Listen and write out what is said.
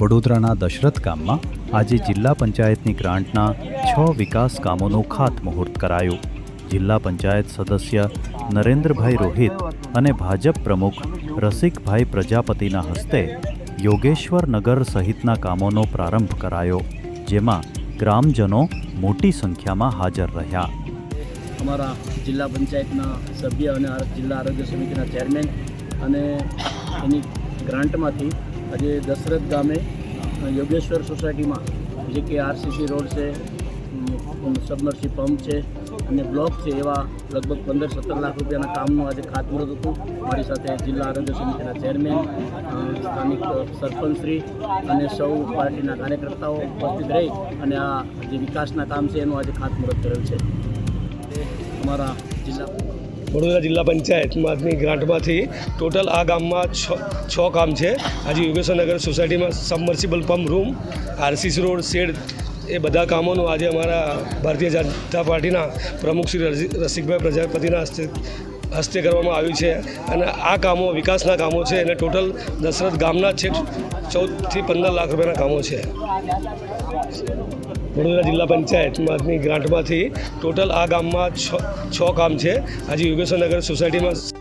વડોદરાના દશરથ ગામમાં આજે જિલ્લા પંચાયતની ગ્રાન્ટના છ વિકાસ કામોનું ખાતમુહૂર્ત કરાયું. જિલ્લા પંચાયત સદસ્ય નરેન્દ્રભાઈ રોહિત અને ભાજપ પ્રમુખ રસિકભાઈ પ્રજાપતિના હસ્તે યોગેશ્વર નગર સહિતના કામોનો પ્રારંભ કરાયો, જેમાં ગ્રામજનો મોટી સંખ્યામાં હાજર રહ્યા. અમારા જિલ્લા પંચાયતના સભ્ય અને જિલ્લા આરોગ્ય સમિતિના ચેરમેન અને એની ગ્રાન્ટમાંથી આજે દશરથ ગામે યોગેશ્વર સોસાયટીમાં જે કે આરસીસી રોડ છે સબમર્સી પંપ છે અને બ્લોક છે, એવા લગભગ પંદર સત્તર લાખ રૂપિયાના કામનું આજે ખાતમુહૂર્ત હતું. મારી સાથે જિલ્લા આરોગ્ય સમિતિના ચેરમેન સ્થાનિક સરપંચશ્રી અને સૌ પાર્ટીના કાર્યકર્તાઓ ઉપસ્થિત રહી અને આ જે વિકાસના કામ છે, એનું આજે ખાતમુહૂર્ત કરેલ છે. અમારા જિલ્લા વડોદરા જિલ્લા પંચાયતમાંથી ગ્રાન્ટમાંથી ટોટલ આ ગામમાં છ છ કામ છે. આજે યોગેશ્વરનગર સોસાયટીમાં submersible pump room, RCC road, shed એ બધા કામોનું આજે અમારા ભારતીય જનતા પાર્ટીના પ્રમુખ શ્રી રસિકભાઈ પ્રજાપતિના હસ્તે કરવામાં આવ્યું છે અને આ કામો વિકાસના કામો છે અને ટોટલ દશરથ ગામના છે ચૌદથી પંદર લાખ રૂપિયાના કામો છે. વડોદરા જિલ્લા પંચાયતમાંની ગ્રાન્ટમાંથી ટોટલ આ ગામમાં છ છ કામ છે. આજે યોગેશ્વરનગર સોસાયટીમાં